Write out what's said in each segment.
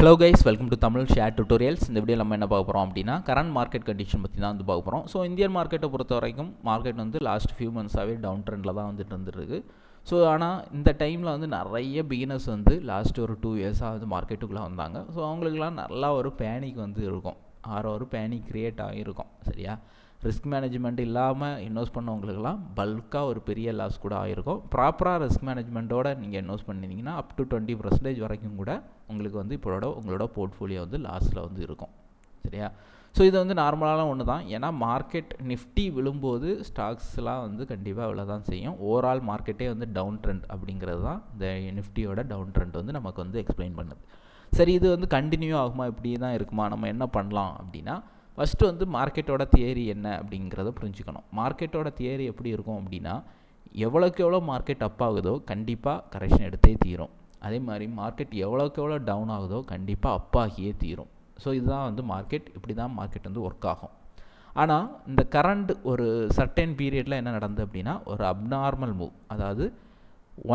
Hello guys welcome to Tamil share tutorials இந்த video நம்ம என்ன பார்க்க போகிறோம் அப்படின்னா கரண்ட் மார்க்கெட் கண்டிஷன் பற்றி தான் வந்து பார்க்க போகிறோம் ஸோ இந்தியன் மார்க்கெட்டை பொறுத்த வரைக்கும் மார்க்கெட் வந்து லாஸ்ட் ஃபியூ மந்த்ஸாகவே டவுன் ட்ரெண்டில் தான் வந்துட்டு இருந்துருக்கு. ஸோ ஆனால் இந்த டைமில் வந்து நிறைய பிகினர்ஸ் வந்து லாஸ்ட் ஒரு டூ இயர்ஸாக வந்து மார்க்கெட்டுக்குள்ளே வந்தாங்க. ஸோ அவங்களுக்குலாம் நல்லா ஒரு பேனிக் வந்து இருக்கும். ஆறு ஒரு பேனிக் க்ரியேட் ஆகிருக்கும் சரியா? ரிஸ்க் மேனேஜ்மெண்ட் இல்லாமல் இன்வெஸ்ட் பண்ணவங்களுக்குலாம் பல்காக ஒரு பெரிய லாஸ் கூட ஆகிருக்கும் ப்ராப்பராக ரிஸ்க் மேனேஜ்மெண்ட்டோட நீங்கள் இன்வெஸ்ட் பண்ணியிருந்தீங்கன்னா அப் டு டுவெண்ட்டி பர்சன்டேஜ் வரைக்கும் கூட உங்களுக்கு வந்து இப்போட உங்களோட போர்ட்ஃபோலியோ வந்து லாஸில் வந்து இருக்கும். சரியா? ஸோ இது வந்து நார்மலான ஒன்று தான். ஏன்னா மார்க்கெட் நிஃப்டி விழும்போது ஸ்டாக்ஸ்லாம் வந்து கண்டிப்பாக இவ்வளோ தான் செய்யும் ஓவரால் மார்க்கெட்டே வந்து டவுன் ட்ரெண்ட் அப்படிங்கிறது தான் இந்த நிஃப்டியோட டவுன் ட்ரெண்ட் வந்து நமக்கு வந்து எக்ஸ்பிளைன் பண்ணுது. சரி இது வந்து கண்டினியூ ஆகுமா? இப்படி தான் இருக்குமா? நம்ம என்ன பண்ணலாம் அப்படின்னா ஃபஸ்ட்டு வந்து மார்க்கெட்டோட தியரி என்ன அப்படிங்கிறத புரிஞ்சுக்கணும். மார்க்கெட்டோட தியரி எப்படி இருக்கும் அப்படின்னா எவ்வளோக்கு எவ்வளோ மார்க்கெட் அப் ஆகுதோ கண்டிப்பாக கரெக்ஷன் எடுத்தே தீரும். அதே மாதிரி மார்க்கெட் எவ்வளோக்கு எவ்வளோ டவுன் ஆகுதோ கண்டிப்பாக அப் ஆகியே தீரும். ஸோ இதுதான் வந்து மார்க்கெட் இப்படி தான் மார்க்கெட் வந்து ஒர்க் ஆகும். ஆனால் இந்த கரண்ட் ஒரு சர்டன் பீரியடில் என்ன நடந்தது அப்படின்னா ஒரு அப்நார்மல் மூவ் அதாவது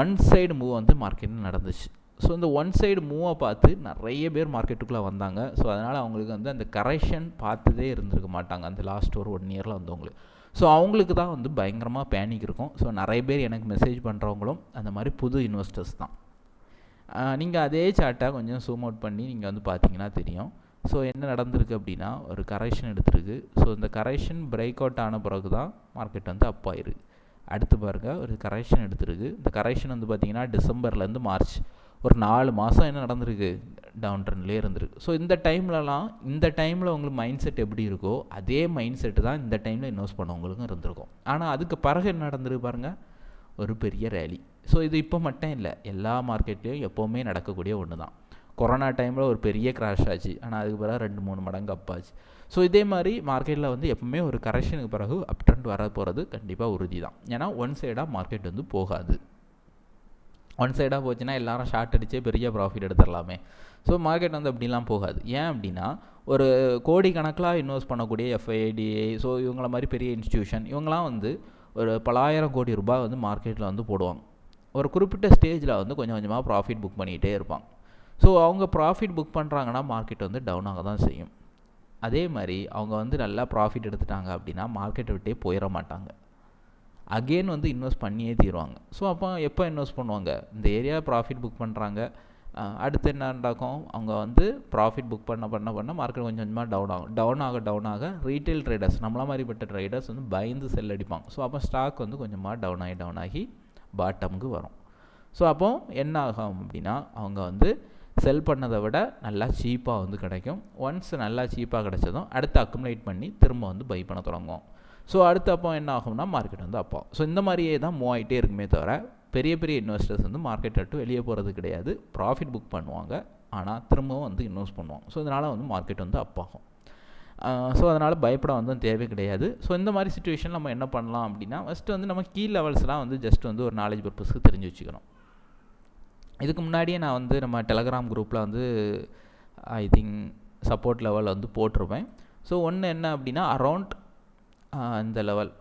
ஒன் சைடு மூவ் வந்து மார்க்கெட்டில் நடந்துச்சு. ஸோ இந்த ஒன் சைடு மூவாக பார்த்து நிறைய பேர் மார்க்கெட்டுக்குள்ளே வந்தாங்க. ஸோ அதனால் அவங்களுக்கு வந்து அந்த கரெக்ஷன் பார்த்ததே இருந்திருக்க மாட்டாங்க. அந்த லாஸ்ட் ஒரு ஒன் இயரில் வந்தவங்களுக்கு ஸோ அவங்களுக்கு தான் வந்து பயங்கரமாக பேனிக் இருக்கும். ஸோ நிறைய பேர் எனக்கு மெசேஜ் பண்ணுறவங்களும் அந்த மாதிரி புது இன்வெஸ்டர்ஸ் தான். நீங்கள் அதே சார்ட்டை கொஞ்சம் ஜூம் அவுட் பண்ணி நீங்கள் வந்து பார்த்தீங்கன்னா தெரியும். ஸோ என்ன நடந்திருக்கு அப்படின்னா ஒரு கரெக்ஷன் எடுத்திருக்கு. ஸோ இந்த கரெக்ஷன் பிரேக் அவுட் ஆன பிறகு தான் மார்க்கெட் வந்து அப் ஆயிருக்கு. அடுத்து பாருங்கள் ஒரு கரெக்ஷன் எடுத்திருக்கு. இந்த கரெக்ஷன் வந்து பார்த்திங்கன்னா டிசம்பர்லேருந்து மார்ச் ஒரு நாலு மாதம் என்ன நடந்திருக்கு? டவுன் ட்ரெண்ட்லேயே இருந்திருக்கு. ஸோ இந்த டைம்லலாம் இந்த டைமில் உங்களுக்கு மைண்ட் செட் எப்படி இருக்கோ அதே மைண்ட் செட்டு தான் இந்த டைமில் இன்வெஸ்ட் பண்ணவங்களுக்கும் இருந்திருக்கும். ஆனால் அதுக்கு பிறகு என்ன நடந்திருக்கு பாருங்கள் ஒரு பெரிய ரேலி ஸோ இது இப்போ மட்டும் இல்லை. எல்லா மார்க்கெட்லேயும் எப்போவுமே நடக்கக்கூடிய ஒன்று தான் கொரோனா டைமில் ஒரு பெரிய கிராஷ் ஆச்சு. ஆனால் அதுக்கு பிறகு ரெண்டு மூணு மடங்கு அப்பாச்சு ஸோ இதே மாதிரி மார்க்கெட்டில் வந்து எப்பவுமே ஒரு கரெக்ஷனுக்கு பிறகு அப் ட்ரெண்ட் வர போகிறது கண்டிப்பாக உறுதி தான் ஏன்னா ஒன் சைடாக மார்க்கெட் வந்து போகாது. ஒன் சைடாக போச்சுன்னா எல்லாரும் ஷார்ட் அடித்தே பெரிய ப்ராஃபிட் எடுத்துடலாமே ஸோ மார்க்கெட் வந்து அப்படிலாம் போகாது. ஏன் அப்படின்னா ஒரு கோடி கணக்கில் இன்வெஸ்ட் பண்ணக்கூடிய எஃப்ஐடிஏ ஸோ இவங்கள மாதிரி பெரிய இன்ஸ்டியூஷன் இவங்களாம் வந்து ஒரு பலாயிரம் கோடி ரூபாய் வந்து மார்க்கெட்டில் வந்து போடுவாங்க. ஒரு குறிப்பிட்ட ஸ்டேஜில் வந்து கொஞ்சம் கொஞ்சமாக ப்ராஃபிட் புக் பண்ணிகிட்டே இருப்பாங்க. ஸோ அவங்க ப்ராஃபிட் புக் பண்ணுறாங்கன்னா மார்க்கெட் வந்து டவுன் ஆக தான் செய்யும். அதே மாதிரி அவங்க வந்து நல்லா ப்ராஃபிட் எடுத்துட்டாங்க அப்படின்னா மார்க்கெட்டை விட்டே போயிட மாட்டாங்க. அகெயின் வந்து இன்வெஸ்ட் பண்ணியே தீருவாங்க. ஸோ அப்போ எப்போ இன்வெஸ்ட் பண்ணுவாங்க? இந்த ஏரியா ப்ராஃபிட் புக் பண்ணுறாங்க அடுத்து என்ன நடக்கும்? அவங்க வந்து ப்ராஃபிட் புக் பண்ண பண்ண பண்ண மார்க்கெட் கொஞ்சம் கொஞ்சமாக டவுன் ஆகும். டவுன் ஆக டவுன் ஆக ரீட்டைல் ட்ரேடர்ஸ் நம்மள மாதிரிப்பட்ட ட்ரேடர்ஸ் வந்து பயந்து செல் அடிப்பாங்க. ஸோ அப்போ ஸ்டாக் வந்து கொஞ்சமாக டவுன் ஆகி டவுன் ஆகி பாட்டமுக்கு வரும். ஸோ அப்போ என்ன ஆகும் அப்படின்னா அவங்க வந்து செல் பண்ணதை விட நல்லா சீப்பாக வந்து கிடைக்கும். ஒன்ஸ் நல்லா சீப்பாக கிடைச்சதும் அடுத்து அக்குமுலேட் பண்ணி திரும்ப வந்து பை பண்ண தொடங்குவோம். ஸோ அடுத்த அப்போ என்ன ஆகும்னா மார்க்கெட் வந்து அப்போ ஸோ இந்த மாதிரியே தான் மூவ் ஆகிட்டே இருக்குமே தவிர பெரிய பெரிய இன்வெஸ்டர்ஸ் வந்து மார்க்கெட் விட்டு வெளியே போகிறது கிடையாது. ப்ராஃபிட் புக் பண்ணுவாங்க. ஆனால் திரும்பவும் வந்து இன்வெஸ்ட் பண்ணுவாங்க. ஸோ இதனால் வந்து மார்க்கெட் வந்து அப்பாகும் ஆகும். ஸோ அதனால் பயப்பட வந்து தேவை கிடையாது. ஸோ இந்த மாதிரி சுச்சுவேஷன் நம்ம என்ன பண்ணலாம் அப்படின்னா ஃபஸ்ட்டு வந்து நம்ம கீ லெவல்ஸ்லாம் வந்து ஜஸ்ட் வந்து ஒரு நாலேஜ் பர்பஸ்க்கு தெரிஞ்சு வச்சுக்கணும். இதுக்கு முன்னாடியே நான் வந்து நம்ம டெலகிராம் குரூப்பில் வந்து ஐ திங்க் சப்போர்ட் லெவல் வந்து போட்டிருப்பேன். ஸோ ஒன்று என்ன அப்படின்னா அரவுண்ட் இந்த லெவல்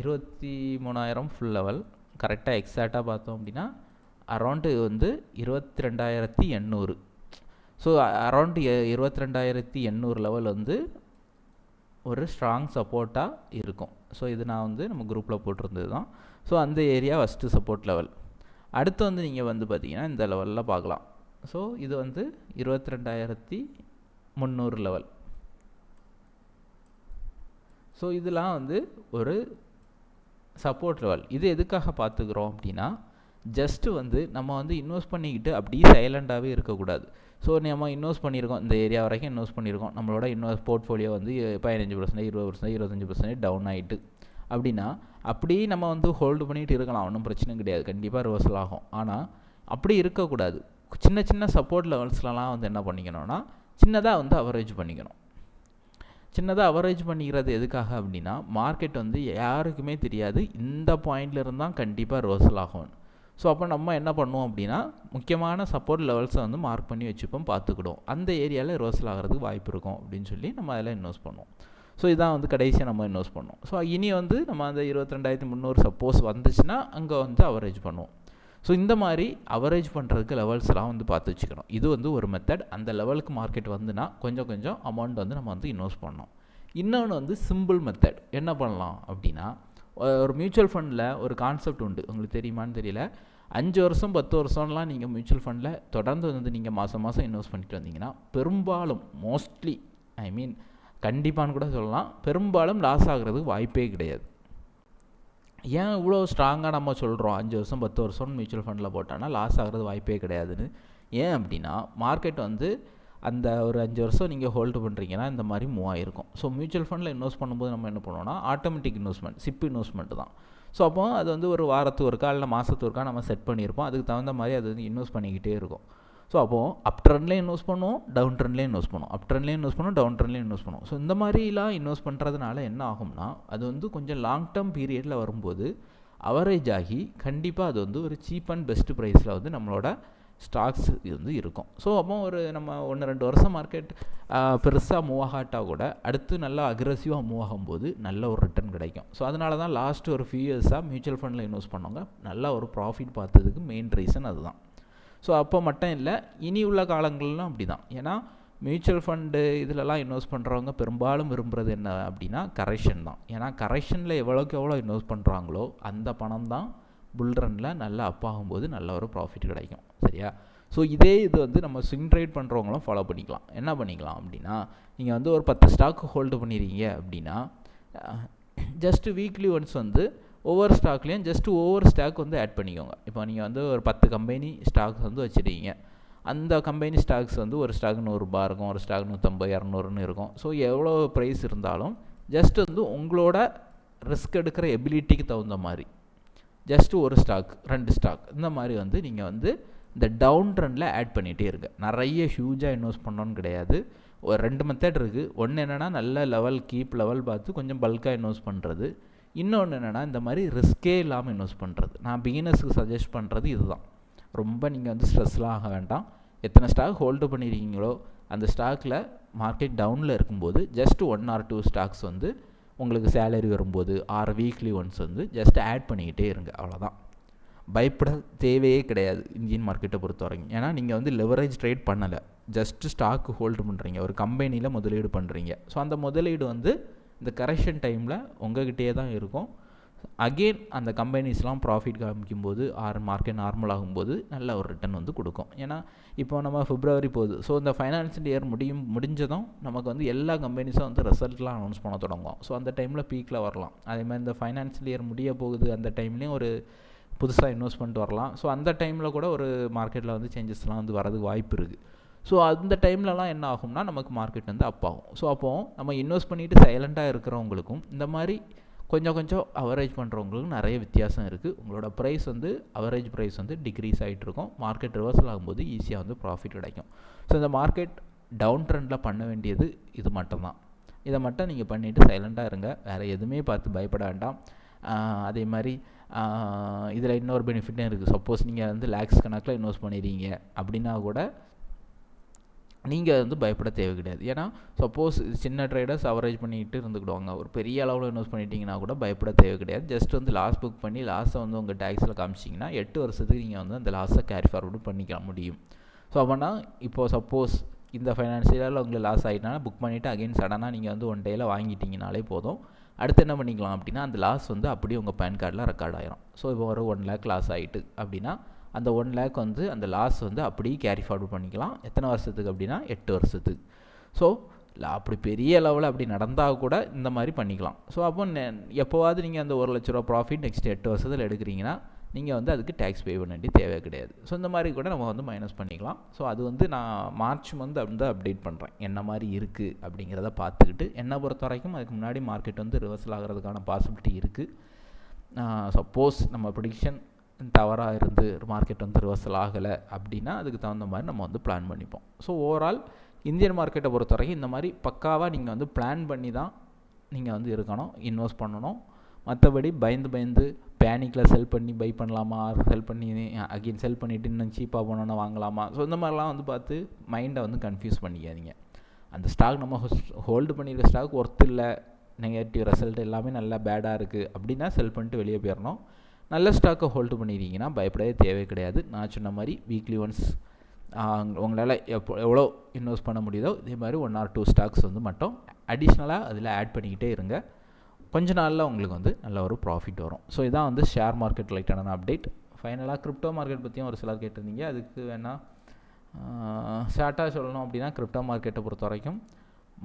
இருபத்தி மூணாயிரம் ஃபுல் லெவல் கரெக்டாக எக்ஸாக்டாக பார்த்தோம் அப்படின்னா அரௌண்டு வந்து இருபத்தி ரெண்டாயிரத்தி எண்ணூறு. ஸோ அரௌண்டு இருபத்தி ரெண்டாயிரத்தி எண்ணூறு லெவல் வந்து ஒரு ஸ்ட்ராங் சப்போர்ட்டாக இருக்கும். ஸோ இது நான் வந்து நம்ம குரூப்பில் போட்டிருந்தது தான். ஸோ அந்த ஏரியா ஃபஸ்ட்டு சப்போர்ட் லெவல் அடுத்து வந்து நீங்கள் வந்து பார்த்தீங்கன்னா இந்த லெவலில் பார்க்கலாம். ஸோ இது வந்து இருபத்தி ரெண்டாயிரத்தி முந்நூறு லெவல் ஸோ இதெல்லாம் வந்து ஒரு சப்போர்ட் லெவல் இது எதுக்காக பார்த்துக்குறோம் அப்படின்னா ஜஸ்ட்டு வந்து நம்ம வந்து இன்வெஸ்ட் பண்ணிக்கிட்டு அப்படியே சைலண்ட்டாகவே இருக்கக்கூடாது. ஸோ நம்ம இன்வெஸ்ட் பண்ணியிருக்கோம். இந்த ஏரியா வரைக்கும் இன்வெஸ்ட் பண்ணியிருக்கோம். நம்மளோட இன்வெஸ்ட் போர்ட்ஃபோலியோ வந்து பதினஞ்சு பர்சன்டேஜ் இருபது பர்சன்டேஜ் இருபத்தஞ்சி பர்சன்டேஜ் டவுன் ஆகிட்டு அப்படின்னா அப்படியே நம்ம வந்து ஹோல்டு பண்ணிகிட்டு இருக்கலாம். ஒன்றும் பிரச்சனை கிடையாது. கண்டிப்பாக ரிவர்சல் ஆகும். ஆனால் அப்படி இருக்கக்கூடாது. சின்ன சின்ன சப்போர்ட் லெவல்ஸ்லலாம் வந்து என்ன பண்ணிக்கணும்னா சின்னதாக வந்து அவரேஜ் பண்ணிக்கணும். சின்னதாக அவரேஜ் பண்ணிக்கிறது எதுக்காக அப்படின்னா மார்க்கெட் வந்து யாருக்குமே தெரியாது. இந்த பாயிண்ட்லேருந்து தான் கண்டிப்பாக ரோசல் ஆகும். ஸோ அப்போ நம்ம என்ன பண்ணுவோம் அப்படின்னா முக்கியமான சப்போர்ட் லெவல்ஸை வந்து மார்க் பண்ணி வச்சுப்போம் பார்த்துக்கிடும் அந்த ஏரியாவில் ரோசல் ஆகிறதுக்கு வாய்ப்பு இருக்கும் அப்படின்னு சொல்லி நம்ம அதில் இன்வெஸ்ட் பண்ணுவோம். ஸோ இதான் வந்து கடைசியாக நம்ம இன்வெஸ்ட் பண்ணுவோம். ஸோ இனி வந்து நம்ம அந்த இருபத்தி ரெண்டாயிரத்தி முந்நூறு சப்போஸ் வந்துச்சுன்னா அங்கே வந்து அவரேஜ் பண்ணுவோம். ஸோ இந்த மாதிரி அவரேஜ் பண்ணுறதுக்கு லெவல்ஸ்லாம் வந்து பார்த்து வச்சுக்கணும். இது வந்து ஒரு மெத்தட் அந்த லெவலுக்கு மார்க்கெட் வந்துன்னா கொஞ்சம் கொஞ்சம் அமௌண்ட் வந்து நம்ம வந்து இன்வெஸ்ட் பண்ணணும். இன்னொன்று வந்து சிம்பிள் மெத்தட் என்ன பண்ணலாம் அப்படின்னா ஒரு மியூச்சுவல் ஃபண்டில் ஒரு கான்செப்ட் உண்டு. உங்களுக்கு தெரியுமான்னு தெரியல. அஞ்சு வருஷம் பத்து வருஷம்லாம் நீங்கள் மியூச்சுவல் ஃபண்டில் தொடர்ந்து வந்து நீங்கள் மாதம் மாதம் இன்வெஸ்ட் பண்ணிட்டு வந்தீங்கன்னா பெரும்பாலும் மோஸ்ட்லி ஐ மீன் கண்டிப்பான்னு கூட சொல்லலாம். பெரும்பாலும் லாஸ் ஆகிறதுக்கு வாய்ப்பே கிடையாது. ஏன் இவ்வளோ ஸ்ட்ராங்காக நம்ம சொல்கிறோம் அஞ்சு வருஷம் பத்து வருஷம் மியூச்சுவல் ஃபண்டில் போட்டோன்னா லாஸ் ஆகிறது வாய்ப்பே கிடையாதுன்னு. ஏன் அப்படின்னா மார்க்கெட் வந்து அந்த ஒரு அஞ்சு வருஷம் நீங்கள் ஹோல்டு பண்ணுறீங்கன்னா இந்த மாதிரி மூவ் ஆகிருக்கும் ஸோ மியூச்சுவல் ஃபண்டில் இன்வெஸ்ட் பண்ணும்போது நம்ம என்ன பண்ணுவோம்னா ஆட்டோமேட்டிக் இன்வெஸ்ட்மெண்ட் சிப் இன்வெஸ்ட்மெண்ட் தான். ஸோ அப்போ அது வந்து ஒரு வாரத்து ஒருக்கா இல்லை மாதத்து ஒருக்கா நம்ம செட் பண்ணியிருப்போம். அதுக்கு தகுந்த மாதிரி அது வந்து இன்வெஸ்ட் பண்ணிக்கிட்டே இருக்கும். ஸோ அப்போது அப் ட்ரெண்ட்லேயும் இன்வெஸ்ட் பண்ணுவோம் டவுன் ட்ரெண்ட்லேயும் இன்வெஸ்ட் பண்ணுவோம். அப் ட்ரெண்ட்லேயும் இன்வெஸ்ட் பண்ணுவோம் டவுன் ட்ரெண்ட்லேயும் இன்வெஸ்ட் பண்ணுவோம். ஸோ இந்த மாதிரிலாம் இன்வெஸ்ட் பண்ணுறதுனால என்ன ஆகும்னா அது வந்து கொஞ்சம் லாங் டேர்ம் பீரியடில் வரும்போது அவரேஜ் ஆகி கண்டிப்பாக அது வந்து ஒரு சீப் அண்ட் பெஸ்ட் ப்ரைஸில் வந்து நம்மளோட ஸ்டாக்ஸ் இது வந்து இருக்கும். ஸோ அப்போ ஒரு நம்ம ஒன்று ரெண்டு வருஷம் மார்க்கெட் பெருசாக மூவ் ஆகாட்டா கூட அடுத்து நல்லா அக்ரெசிவாக மூவ் ஆகும்போது நல்ல ஒரு ரிட்டர்ன் கிடைக்கும். ஸோ அதனால தான் லாஸ்ட் ஒரு ஃபியூ இயர்ஸாக மியூச்சுவல் ஃபண்டில் இன்வெஸ்ட் பண்ணவங்க நல்லா ஒரு ப்ராஃபிட் பார்த்ததுக்கு மெயின் ரீசன் அதுதான். ஸோ அப்போ மட்டும் இல்லை இனி உள்ள காலங்களிலும் அப்படி தான் ஏன்னா மியூச்சுவல் ஃபண்டு இதிலலாம் இன்வெஸ்ட் பண்ணுறவங்க பெரும்பாலும் விரும்புகிறது என்ன அப்படின்னா கரெக்ஷன் தான். ஏன்னா கரெக்ஷனில் எவ்வளோக்கு எவ்வளோ இன்வெஸ்ட் பண்ணுறாங்களோ அந்த பணம் தான் புல்ரனில் நல்லா அப்பாகும் போது நல்ல ஒரு ப்ராஃபிட் கிடைக்கும். சரியா? ஸோ இதே இது வந்து நம்ம ஸ்விங் ட்ரேட் பண்ணுறவங்களும் ஃபாலோ பண்ணிக்கலாம். என்ன பண்ணிக்கலாம் அப்படின்னா நீங்கள் வந்து ஒரு பத்து ஸ்டாக் ஹோல்டு பண்ணிடுறீங்க அப்படின்னா ஜஸ்ட்டு வீக்லி ஒன்ஸ் வந்து ஒவ்வொரு ஸ்டாக்லேயும் ஜஸ்ட்டு ஒவ்வொரு ஸ்டாக் வந்து ஆட் பண்ணிக்கோங்க. இப்போ நீங்கள் வந்து ஒரு பத்து கம்பெனி ஸ்டாக்ஸ் வந்து வச்சுருக்கீங்க. அந்த கம்பெனி ஸ்டாக்ஸ் வந்து ஒரு ஸ்டாக் நூறுரூபா இருக்கும் ஒரு ஸ்டாக் நூற்றம்பது இரநூறுன்னு இருக்கும். ஸோ எவ்வளோ ப்ரைஸ் இருந்தாலும் ஜஸ்ட் வந்து உங்களோட ரிஸ்க் எடுக்கிற எபிலிட்டிக்கு தகுந்த மாதிரி. ஜஸ்ட்டு ஒரு ஸ்டாக் ரெண்டு ஸ்டாக் இந்த மாதிரி வந்து நீங்கள் வந்து இந்த டவுன் ட்ரெண்டில் ஆட் பண்ணிகிட்டே இருங்க. நிறைய ஹியூஜாக இன்வெஸ்ட் பண்ணோன்னு கிடையாது. ஒரு ரெண்டு மெத்தட் இருக்குது ஒன்று என்னென்னா நல்ல லெவல் கீப் லெவல் பார்த்து கொஞ்சம் பல்காக இன்வெஸ்ட் பண்ணுறது இன்னொன்று என்னென்னா இந்த மாதிரி ரிஸ்க்கே இல்லாமல் இன்வெஸ்ட் பண்ணுறது நான் பிகினர்ஸுக்கு சஜஸ்ட் பண்ணுறது இதுதான். ரொம்ப நீங்கள் வந்து ஸ்ட்ரெஸ்லாம் ஆக வேண்டாம். எத்தனை ஸ்டாக் ஹோல்டு பண்ணியிருக்கீங்களோ அந்த ஸ்டாக்கில் மார்க்கெட் டவுனில் இருக்கும்போது just one or two stocks வந்து உங்களுக்கு சேலரி வரும்போது ஆறு வீக்லி ஒன்ஸ் வந்து ஜஸ்ட் ஆட் பண்ணிக்கிட்டே இருங்க. அவ்வளோதான் பயப்பட தேவையே கிடையாது இந்தியன் மார்க்கெட்டை பொறுத்த வரைக்கும் ஏன்னா நீங்கள் வந்து லெவரேஜ் ட்ரேட் பண்ணலை. ஜஸ்ட்டு ஸ்டாக்கு ஹோல்டு பண்ணுறீங்க ஒரு கம்பெனியில் முதலீடு பண்ணுறீங்க ஸோ அந்த முதலீடு வந்து இந்த கரெக்ஷன் டைமில் உங்ககிட்டயே தான் இருக்கும். அகெயின் அந்த கம்பெனிஸ்லாம் ப்ராஃபிட் காமிக்கும்போது ஆர் மார்க்கெட் நார்மல் ஆகும்போது நல்ல ஒரு ரிட்டர்ன் வந்து கொடுக்கும். ஏன்னா இப்போ நம்ம ஃபிப்ரவரி போகுது ஸோ இந்த ஃபைனான்ஷியல் இயர் முடியும் முடிஞ்சதும் நமக்கு வந்து எல்லா கம்பெனிஸும் வந்து ரிசல்ட்லாம் அனௌன்ஸ் பண்ண தொடங்கும் ஸோ அந்த டைமில் பீக்கில் வரலாம். அதேமாதிரி இந்த ஃபைனான்ஷியல் இயர் முடிய போகுது அந்த டைம்லேயும் ஒரு புதுசாக இன்வெஸ்ட் பண்ணிட்டு வரலாம். ஸோ அந்த டைமில் கூட ஒரு மார்க்கெட்டில் வந்து சேஞ்சஸ்லாம் வந்து வரதுக்கு வாய்ப்பு இருக்குது ஸோ அந்த டைம்லலாம் என்ன ஆகும்னா நமக்கு மார்க்கெட் வந்து அப் ஆகும். ஸோ அப்போது நம்ம இன்வெஸ்ட் பண்ணிவிட்டு சைலண்ட்டாக இருக்கிறவங்களுக்கும் இந்த மாதிரி கொஞ்சம் கொஞ்சம் அவரேஜ் பண்ணுறவங்களுக்கும் நிறைய வித்தியாசம் இருக்குது உங்களோட ப்ரைஸ் வந்து அவரேஜ் ப்ரைஸ் வந்து டிக்ரீஸ் ஆகிட்டு இருக்கும். மார்க்கெட் ரிவர்சல் ஆகும்போது ஈஸியாக வந்து ப்ராஃபிட் கிடைக்கும். ஸோ இந்த மார்க்கெட் டவுன் ட்ரெண்டில் பண்ண வேண்டியது இது மட்டும்தான். இதை மட்டும் நீங்கள் பண்ணிவிட்டு சைலண்ட்டாக இருங்க. வேறு எதுவுமே பார்த்து பயப்பட வேண்டாம். அதே மாதிரி இதில் இன்னொரு பெனிஃபிட்டும் இருக்குது சப்போஸ் நீங்கள் வந்து லேக்ஸ் கணக்கில் இன்வெஸ்ட் பண்ணிடுறீங்க அப்படின்னா கூட நீங்கள் வந்து பயப்பட தேவை கிடையாது. ஏன்னா சப்போஸ் சின்ன ட்ரேடர்ஸ் அவரேஜ் பண்ணிக்கிட்டு இருந்துக்கிடுவாங்க. ஒரு பெரிய அளவில் இன்வெஸ்ட் பண்ணிட்டீங்கன்னா கூட பயப்பட தேவை கிடையாது. ஜஸ்ட் வந்து லாஸ் புக் பண்ணி லாஸை வந்து உங்கள் டேக்ஸில் காமிச்சிங்கன்னா எட்டு வருஷத்துக்கு நீங்கள் வந்து அந்த லாஸை கேரி ஃபார்வர்டு பண்ணிக்க முடியும். ஸோ அப்படின்னா இப்போது சப்போஸ் இந்த ஃபைனான்சியலில் உங்களுக்கு லாஸ் ஆகிட்டனால புக் பண்ணிவிட்டு அகைன் சடனாக நீங்கள் வந்து ஒன் டேயில் வாங்கிட்டீங்கனாலே போதும். அடுத்து என்ன பண்ணிக்கலாம் அப்படின்னா அந்த லாஸ் வந்து அப்படியே உங்கள் பேன் கார்டில் ரெக்கார்ட் ஆயிரும். ஸோ இப்போ ஒரு ஒன் லேக் லாஸ் ஆகிட்டு அப்படின்னா அந்த ஒன் லேக் வந்து அந்த லாஸ் வந்து அப்படியே கேரி ஃபார்வர்ட் பண்ணிக்கலாம். எத்தனை வருஷத்துக்கு அப்படின்னா எட்டு வருஷத்துக்கு. ஸோ அப்படி பெரிய லெவலில் அப்படி நடந்தால் கூட இந்த மாதிரி பண்ணிக்கலாம். ஸோ அப்போ எப்போவாவது நீங்கள் அந்த ஒரு லட்ச ரூபா ப்ராஃபிட் நெக்ஸ்ட் எட்டு வருஷத்தில் எடுக்கிறீங்கன்னா நீங்கள் வந்து அதுக்கு டேக்ஸ் பே பண்ண வேண்டிய தேவை கிடையாது. ஸோ இந்த மாதிரி கூட நம்ம வந்து மைனஸ் பண்ணிக்கலாம். ஸோ அது வந்து நான் மார்ச் மந்த் வந்து அப்டேட் பண்ணுறேன் என்ன மாதிரி இருக்குது அப்படிங்கிறத பார்த்துக்கிட்டு என்னை பொறுத்த வரைக்கும் அதுக்கு முன்னாடி மார்க்கெட் வந்து ரிவர்சல் ஆகிறதுக்கான பாசிபிலிட்டி இருக்குது சப்போஸ் நம்ம ப்ரிடிக்ஷன் தவறாக இருந்து மார்க்கெட் வந்து ரிவர்சல் ஆகலை அப்படின்னா அதுக்கு தகுந்த மாதிரி நம்ம வந்து பிளான் பண்ணிப்போம். ஸோ ஓவரால் இந்தியன் மார்க்கெட்டை பொறுத்த வரைக்கும் இந்த மாதிரி பக்காவாக நீங்கள் வந்து பிளான் பண்ணி தான் நீங்கள் வந்து இருக்கணும் இன்வெஸ்ட் பண்ணணும். மற்றபடி பயந்து பயந்து பேனிக்கில் செல் பண்ணி பை பண்ணலாமா செல் பண்ணி அகெயின் செல் பண்ணிவிட்டு இன்னும் சீப்பாக போனோன்னா வாங்கலாமா? ஸோ இந்த மாதிரிலாம் வந்து பார்த்து மைண்டை வந்து கன்ஃபியூஸ் பண்ணிக்காதீங்க. அந்த ஸ்டாக் நம்ம ஹோல்டு பண்ணியிருக்க ஸ்டாக் ஒர்த் இல்லை நெகட்டிவ் ரிசல்ட் எல்லாமே நல்லா பேடாக இருக்குது அப்படின்னா செல் பண்ணிட்டு வெளியே போயிடணும் நல்ல ஸ்டாக்கை ஹோல்டு பண்ணிடுறீங்கன்னா பயப்படவே தேவை கிடையாது. நான் சொன்ன மாதிரி வீக்லி ஒன்ஸ் உங்களால் எப்போ எவ்வளோ இன்வெஸ்ட் பண்ண முடியுதோ இதே மாதிரி ஒன் ஆர் டூ ஸ்டாக்ஸ் வந்து மட்டும் அடிஷ்னலாக அதில் ஆட் பண்ணிக்கிட்டே இருங்க. கொஞ்ச நாளில் உங்களுக்கு வந்து நல்ல ஒரு ப்ராஃபிட் வரும். ஸோ இதான் வந்து ஷேர் மார்க்கெட் ரிலேட்டடான அப்டேட் ஃபைனலாக கிரிப்டோ மார்க்கெட் பற்றியும் ஒரு சிலர் கேட்டிருந்தீங்க. அதுக்கு வேணால் ஷார்ட்டாக சொல்லணும் அப்படின்னா கிரிப்டோ மார்க்கெட்டை பொறுத்த வரைக்கும்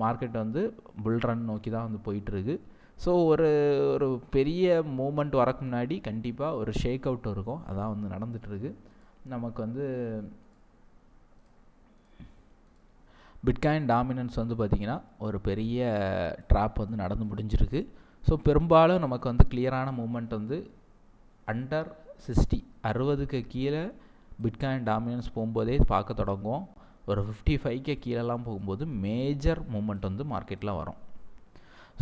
மார்க்கெட் வந்து புல் ரன் நோக்கி தான் வந்து போயிட்டுருக்கு ஸோ ஒரு ஒரு பெரிய மூமெண்ட் வரக்கு முன்னாடி கண்டிப்பாக ஒரு ஷேக் அவுட் இருக்கும். அதான் வந்து நடந்துகிட்ருக்கு நமக்கு வந்து பிட்காயின் டாமினன்ஸ் வந்து பார்த்திங்கன்னா ஒரு பெரிய ட்ராப் வந்து நடந்து முடிஞ்சிருக்கு. ஸோ பெரும்பாலும் நமக்கு வந்து கிளியரான மூமெண்ட் வந்து அண்டர் சிக்ஸ்டி அறுபதுக்கு கீழே பிட்காயின் டாமினன்ஸ் போகும்போதே பார்க்க தொடங்குவோம். ஒரு ஃபிஃப்டி ஃபைவ்க்கு கீழெலாம் போகும்போது மேஜர் மூமெண்ட் வந்து மார்க்கெட்டில் வரும்.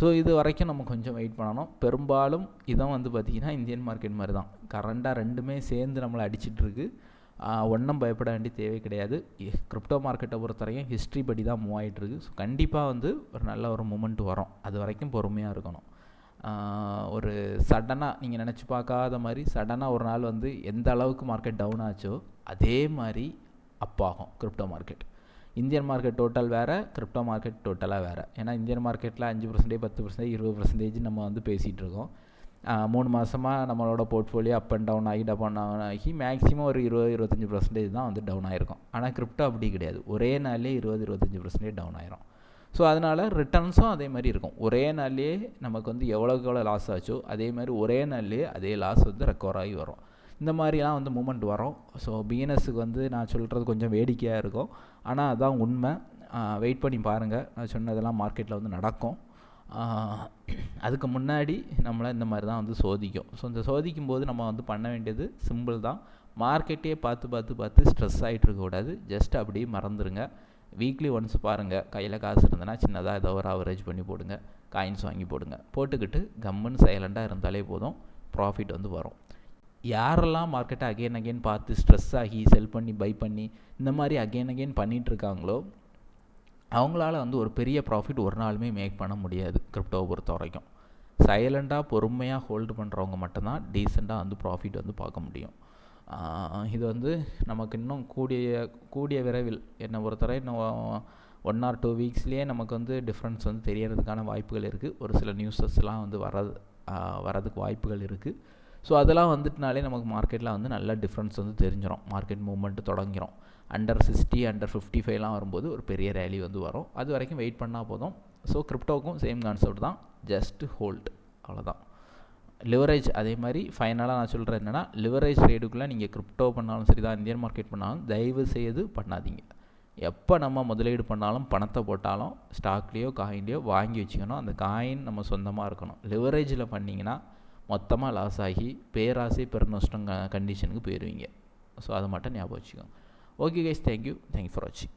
ஸோ இது வரைக்கும் நம்ம கொஞ்சம் வெயிட் பண்ணணும். பெரும்பாலும் இதான் வந்து பார்த்திங்கன்னா இந்தியன் மார்க்கெட் மாதிரி தான் கரண்டாக ரெண்டுமே சேர்ந்து நம்மளை அடிச்சிட்ருக்கு. ஒன்றும் பயப்பட வேண்டிய தேவை கிடையாது. கிரிப்டோ மார்க்கெட்டை பொறுத்தவரைக்கும் ஹிஸ்ட்ரி படி தான் மூவ் ஆகிட்டுருக்கு ஸோ கண்டிப்பாக வந்து ஒரு நல்ல ஒரு மூமெண்ட் வரும். அது வரைக்கும் பொறுமையாக இருக்கணும். ஒரு சடனாக நீங்கள் நினச்சி பார்க்காத மாதிரி சடனாக ஒரு நாள் வந்து எந்த அளவுக்கு மார்க்கெட் டவுன் ஆச்சோ அதே மாதிரி அப் ஆகும் crypto market Indian market total வேறு கிரிப்டோ மார்க்கெட் டோட்டலாக வேறு. ஏன்னா இந்தியன் மார்க்கெட்டில் அஞ்சு பர்சன்டேஜ் பத்து பர்சன்டேஜ் இருபது பர்சன்டேஜ் நம்ம வந்து பேசிகிட்டு இருக்கோம். மூணு மாதமாக நம்மளோட போர்ட்ஃபோலியோ அப் அண்ட் டவுன் ஆகி டப் டவுன் ஆகி மேக்ஸிமம் ஒரு இருபது இருபத்தஞ்சி பர்சன்டேஜ் தான் வந்து டவுன் ஆகிருக்கும் ஆனால் கிரிப்டோ அப்படி கிடையாது. ஒரே நாள்லேயே இருபது இருபத்தஞ்சி பர்சன்டேஜ் டவுன் ஆயிரும். ஸோ அதனால் ரிட்டர்ன்ஸும் அதே மாதிரி இருக்கும். ஒரே நாள்லேயே நமக்கு வந்து எவ்வளோக்கு எவ்வளோ லாஸ் ஆச்சோ அதே மாதிரி ஒரே நாள்லேயே அதே லாஸ் வந்து ரெக்கவர் ஆகி வரும். இந்த மாதிரிலாம் வந்து மூமெண்ட் வரும். ஸோ பிஎன்எஸ்க்கு வந்து நான் சொல்கிறது கொஞ்சம் வேடிக்கையாக இருக்கும். ஆனால் அதான் உண்மை. வெயிட் பண்ணி பாருங்கள் நான் சொன்னதெல்லாம் மார்க்கெட்டில் வந்து நடக்கும். அதுக்கு முன்னாடி நம்மளை இந்த மாதிரி தான் வந்து சோதிக்கும். ஸோ இந்த சோதிக்கும் போது நம்ம வந்து பண்ண வேண்டியது சிம்பிள் தான். மார்க்கெட்டே பார்த்து பார்த்து பார்த்து ஸ்ட்ரெஸ் ஆகிட்டு இருக்கக்கூடாது ஜஸ்ட் அப்படியே மறந்துடுங்க வீக்லி ஒன்ஸ் பாருங்கள் கையில் காசு இருந்ததுன்னா சின்னதாக ஏதோ ஒரு அவரேஜ் பண்ணி போடுங்க. காயின்ஸ் வாங்கி போடுங்க. போட்டுக்கிட்டு கம்முன்னு சைலண்ட்டாக இருந்தாலே போதும். ப்ராஃபிட் வந்து வரும். யாரெல்லாம் மார்க்கெட்டை அகெயின் அகெயின் பார்த்து ஸ்ட்ரெஸ் ஆகி செல் பண்ணி பை பண்ணி இந்த மாதிரி அகெயின் அகெயின் பண்ணிகிட்ருக்காங்களோ அவங்களால வந்து ஒரு பெரிய ப்ராஃபிட் ஒரு நாளுமே மேக் பண்ண முடியாது கிரிப்டோவை பொறுத்த வரைக்கும். சைலண்ட்டாக பொறுமையாக ஹோல்டு பண்ணுறவங்க மட்டும்தான் டீசெண்டாக வந்து ப்ராஃபிட் வந்து பார்க்க முடியும். இது வந்து நமக்கு இன்னும் கூடிய கூடிய விரைவில். என்னை பொறுத்தவரை இன்னும் ஒன் ஆர் டூ வீக்ஸ்லேயே நமக்கு வந்து டிஃப்ரென்ஸ் வந்து தெரியறதுக்கான வாய்ப்புகள் இருக்குது ஒரு சில நியூஸஸ்லாம் வந்து வர்றது வரதுக்கு வாய்ப்புகள் இருக்குது ஸோ அதெல்லாம் வந்துட்டுனாலே நமக்கு மார்க்கெட்டில் வந்து நல்ல டிஃப்ரென்ஸ் வந்து தெரிஞ்சிடும் மார்க்கெட் மூவ்மெண்ட்டு தொடங்கிடும் அண்டர் சிக்ஸ்டி அண்டர் ஃபிஃப்டி ஃபைவ்லாம் வரும்போது ஒரு பெரிய ரேலி வந்து வரும். அது வரைக்கும் வெயிட் பண்ணால் போதும். ஸோ கிரிப்டோவுக்கும் சேம் கான்செப்ட் தான். ஜஸ்ட் ஹோல்ட் அவ்வளோதான் லிவரேஜ் அதே மாதிரி ஃபைனலாக நான் சொல்கிறேன் என்னென்னா லிவரேஜ் ரேடுக்குள்ளே நீங்கள் கிரிப்டோ பண்ணாலும் சரி தான் இந்தியன் மார்க்கெட் பண்ணாலும் தயவு செய்து பண்ணாதீங்க. எப்போ நம்ம முதலீடு பண்ணாலும் பணத்தை போட்டாலும் ஸ்டாக்லேயோ காயின்லேயோ வாங்கி வச்சுக்கணும். அந்த காயின் நம்ம சொந்தமாக இருக்கணும். லிவரேஜில் பண்ணிங்கன்னா மொத்தமாக லாஸ் ஆகி பேராசை பெருநஷ்டம் கண்டிஷனுக்கு போயிடுவீங்க ஸோ அதை மட்டும் ஞாபகம் வச்சுக்கோங்க. Okay guys thank you thank you for வாட்சிங்